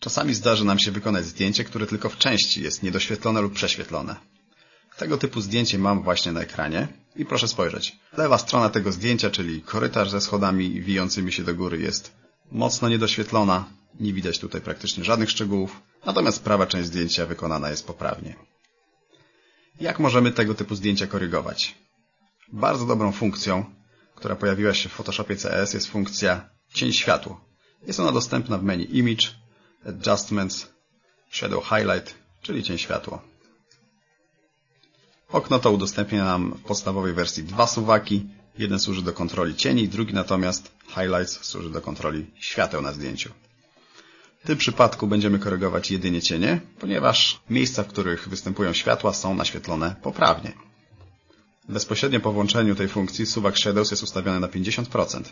Czasami zdarzy nam się wykonać zdjęcie, które tylko w części jest niedoświetlone lub prześwietlone. Tego typu zdjęcie mam właśnie na ekranie i proszę spojrzeć. Lewa strona tego zdjęcia, czyli korytarz ze schodami wijącymi się do góry jest mocno niedoświetlona. Nie widać tutaj praktycznie żadnych szczegółów, natomiast prawa część zdjęcia wykonana jest poprawnie. Jak możemy tego typu zdjęcia korygować? Bardzo dobrą funkcją, która pojawiła się w Photoshopie CS jest funkcja cień światło. Jest ona dostępna w menu Image, Adjustments, Shadow Highlight, czyli cień światło. Okno to udostępnia nam w podstawowej wersji dwa suwaki. Jeden służy do kontroli cieni, drugi natomiast Highlights służy do kontroli świateł na zdjęciu. W tym przypadku będziemy korygować jedynie cienie, ponieważ miejsca, w których występują światła są naświetlone poprawnie. Bezpośrednio po włączeniu tej funkcji suwak Shadows jest ustawiony na 50%.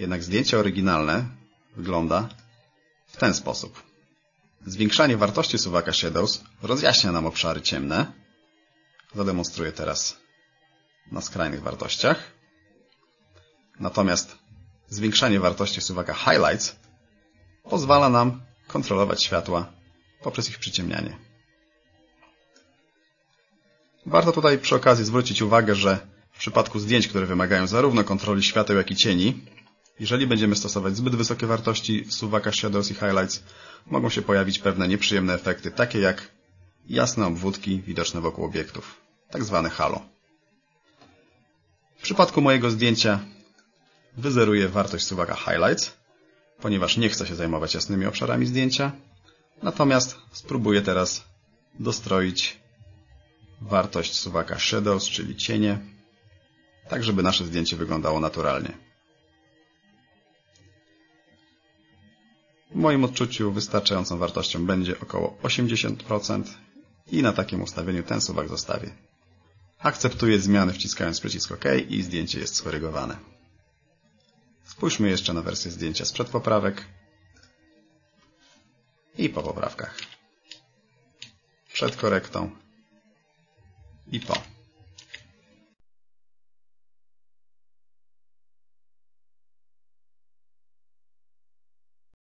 Jednak zdjęcie oryginalne wygląda w ten sposób. Zwiększanie wartości suwaka Shadows rozjaśnia nam obszary ciemne. Zademonstruję teraz na skrajnych wartościach. Natomiast zwiększanie wartości suwaka Highlights pozwala nam kontrolować światła poprzez ich przyciemnianie. Warto tutaj przy okazji zwrócić uwagę, że w przypadku zdjęć, które wymagają zarówno kontroli świateł, jak i cieni, jeżeli będziemy stosować zbyt wysokie wartości suwaka Shadows i Highlights, mogą się pojawić pewne nieprzyjemne efekty, takie jak jasne obwódki widoczne wokół obiektów, tak zwane halo. W przypadku mojego zdjęcia wyzeruję wartość suwaka Highlights, ponieważ nie chcę się zajmować jasnymi obszarami zdjęcia. Natomiast spróbuję teraz dostroić wartość suwaka Shadows, czyli cienie, tak żeby nasze zdjęcie wyglądało naturalnie. W moim odczuciu wystarczającą wartością będzie około 80% i na takim ustawieniu ten suwak zostawię. Akceptuję zmiany wciskając przycisk OK i zdjęcie jest skorygowane. Spójrzmy jeszcze na wersję zdjęcia sprzed poprawek i po poprawkach. Przed korektą i po.